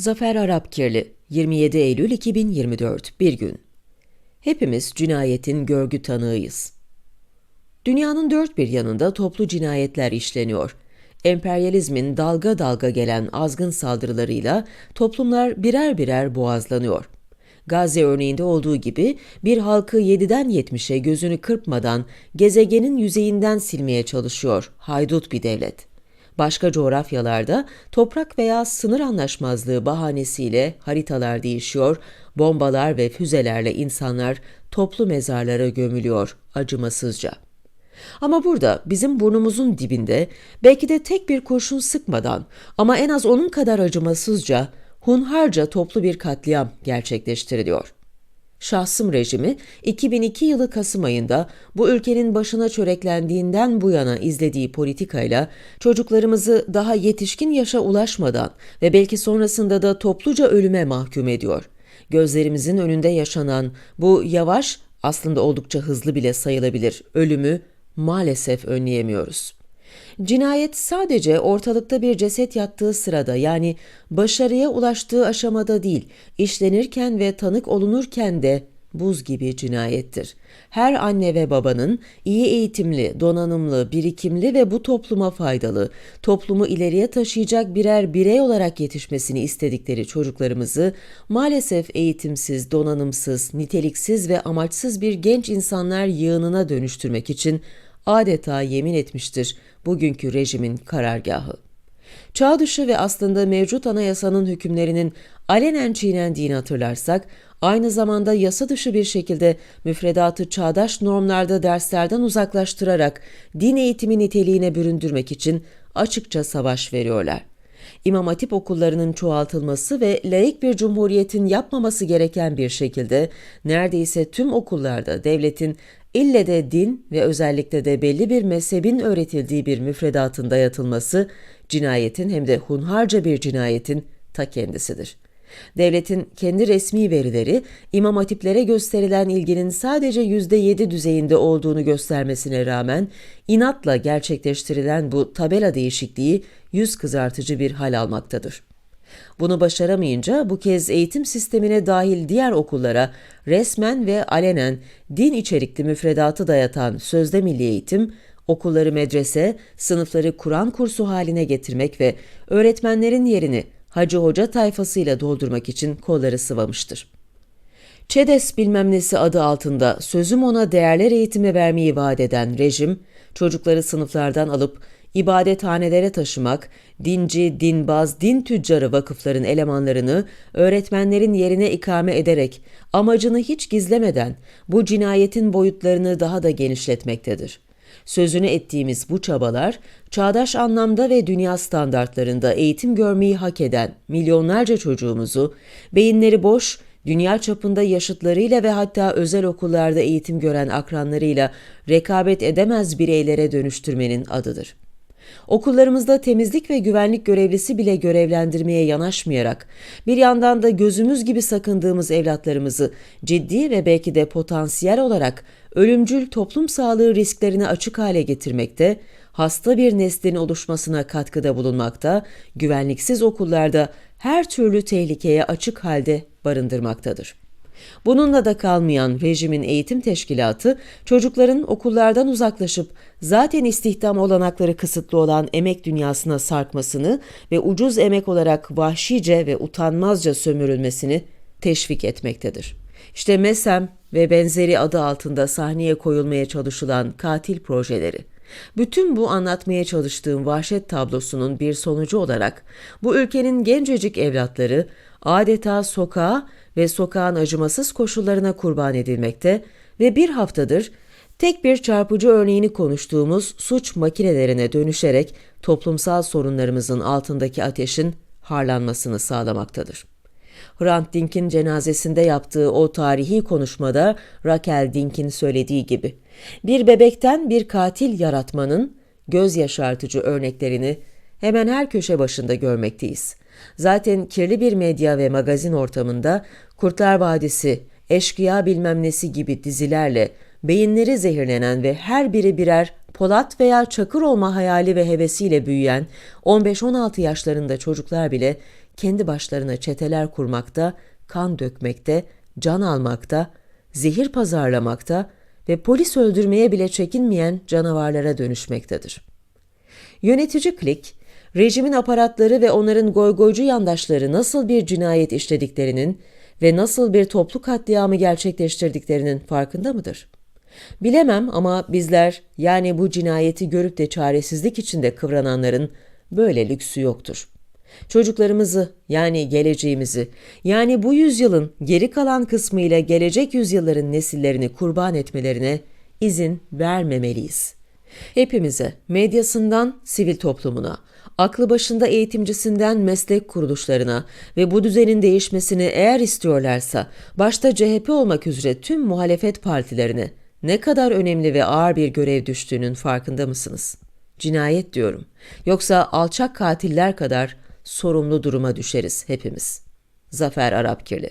Zafer Arapkirli 27 Eylül 2024 Bir gün Hepimiz cinayetin görgü tanığıyız. Dünyanın dört bir yanında toplu cinayetler işleniyor. Emperyalizmin dalga dalga gelen azgın saldırılarıyla toplumlar birer birer boğazlanıyor. Gazze örneğinde olduğu gibi bir halkı 7'den 70'e gözünü kırpmadan gezegenin yüzeyinden silmeye çalışıyor haydut bir devlet. Başka coğrafyalarda toprak veya sınır anlaşmazlığı bahanesiyle haritalar değişiyor, bombalar ve füzelerle insanlar toplu mezarlara gömülüyor acımasızca. Ama burada bizim burnumuzun dibinde belki de tek bir kurşun sıkmadan ama en az onun kadar acımasızca, hunharca toplu bir katliam gerçekleştiriliyor. Şahsım rejimi 2002 yılı Kasım ayında bu ülkenin başına çöreklendiğinden bu yana izlediği politikayla çocuklarımızı daha yetişkin yaşa ulaşmadan ve belki sonrasında da topluca ölüme mahkum ediyor. Gözlerimizin önünde yaşanan bu yavaş aslında oldukça hızlı bile sayılabilir ölümü maalesef önleyemiyoruz. Cinayet sadece ortalıkta bir ceset yattığı sırada yani başarıya ulaştığı aşamada değil, işlenirken ve tanık olunurken de buz gibi cinayettir. Her anne ve babanın iyi eğitimli, donanımlı, birikimli ve bu topluma faydalı, toplumu ileriye taşıyacak birer birey olarak yetişmesini istedikleri çocuklarımızı maalesef eğitimsiz, donanımsız, niteliksiz ve amaçsız bir genç insanlar yığınına dönüştürmek için adeta yemin etmiştir bugünkü rejimin karargahı. Çağ dışı ve aslında mevcut anayasanın hükümlerinin alenen çiğnendiğini hatırlarsak, aynı zamanda yasa dışı bir şekilde müfredatı çağdaş normlarda derslerden uzaklaştırarak din eğitimi niteliğine büründürmek için açıkça savaş veriyorlar. İmam Hatip okullarının çoğaltılması ve laik bir cumhuriyetin yapmaması gereken bir şekilde neredeyse tüm okullarda devletin ille de din ve özellikle de belli bir mezhebin öğretildiği bir müfredatın dayatılması cinayetin hem de hunharca bir cinayetin ta kendisidir. Devletin kendi resmi verileri imam hatiplere gösterilen ilginin sadece %7 düzeyinde olduğunu göstermesine rağmen inatla gerçekleştirilen bu tabela değişikliği yüz kızartıcı bir hal almaktadır. Bunu başaramayınca bu kez eğitim sistemine dahil diğer okullara resmen ve alenen din içerikli müfredatı dayatan sözde milli eğitim, okulları medrese, sınıfları Kur'an kursu haline getirmek ve öğretmenlerin yerini hacı hoca tayfasıyla doldurmak için kolları sıvamıştır. ÇEDES bilmem nesi adı altında sözüm ona değerler eğitimi vermeyi vaat eden rejim, çocukları sınıflardan alıp ibadethanelere taşımak, dinci, dinbaz, din tüccarı vakıfların elemanlarını öğretmenlerin yerine ikame ederek amacını hiç gizlemeden bu cinayetin boyutlarını daha da genişletmektedir. Sözünü ettiğimiz bu çabalar, çağdaş anlamda ve dünya standartlarında eğitim görmeyi hak eden milyonlarca çocuğumuzu, beyinleri boş, dünya çapında yaşıtlarıyla ve hatta özel okullarda eğitim gören akranlarıyla rekabet edemez bireylere dönüştürmenin adıdır. Okullarımızda temizlik ve güvenlik görevlisi bile görevlendirmeye yanaşmayarak bir yandan da gözümüz gibi sakındığımız evlatlarımızı ciddi ve belki de potansiyel olarak ölümcül toplum sağlığı risklerine açık hale getirmekte, hasta bir neslin oluşmasına katkıda bulunmakta, güvenliksiz okullarda her türlü tehlikeye açık halde barındırmaktadır. Bununla da kalmayan rejimin eğitim teşkilatı çocukların okullardan uzaklaşıp zaten istihdam olanakları kısıtlı olan emek dünyasına sarkmasını ve ucuz emek olarak vahşice ve utanmazca sömürülmesini teşvik etmektedir. İşte MESEM ve benzeri adı altında sahneye koyulmaya çalışılan katil projeleri. Bütün bu anlatmaya çalıştığım vahşet tablosunun bir sonucu olarak bu ülkenin gencecik evlatları adeta sokağa ve sokağın acımasız koşullarına kurban edilmekte ve bir haftadır tek bir çarpıcı örneğini konuştuğumuz suç makinelerine dönüşerek toplumsal sorunlarımızın altındaki ateşin harlanmasını sağlamaktadır. Hrant Dink'in cenazesinde yaptığı o tarihi konuşmada Raquel Dink'in söylediği gibi bir bebekten bir katil yaratmanın göz yaşartıcı örneklerini hemen her köşe başında görmekteyiz. Zaten kirli bir medya ve magazin ortamında Kurtlar Vadisi, Eşkıya bilmem nesi gibi dizilerle beyinleri zehirlenen ve her biri birer Polat veya Çakır olma hayali ve hevesiyle büyüyen 15-16 yaşlarında çocuklar bile kendi başlarına çeteler kurmakta, kan dökmekte, can almakta, zehir pazarlamakta ve polis öldürmeye bile çekinmeyen canavarlara dönüşmektedir. Yönetici klik, rejimin aparatları ve onların goygoycu yandaşları nasıl bir cinayet işlediklerinin ve nasıl bir toplu katliamı gerçekleştirdiklerinin farkında mıdır? Bilemem ama bizler yani bu cinayeti görüp de çaresizlik içinde kıvrananların böyle lüksü yoktur. Çocuklarımızı yani geleceğimizi yani bu yüzyılın geri kalan kısmıyla gelecek yüzyılların nesillerini kurban etmelerine izin vermemeliyiz. Hepimize medyasından sivil toplumuna, aklı başında eğitimcisinden meslek kuruluşlarına ve bu düzenin değişmesini eğer istiyorlarsa başta CHP olmak üzere tüm muhalefet partilerine ne kadar önemli ve ağır bir görev düştüğünün farkında mısınız? Cinayet diyorum. Yoksa alçak katiller kadar sorumlu duruma düşeriz hepimiz. Zafer Arapkirli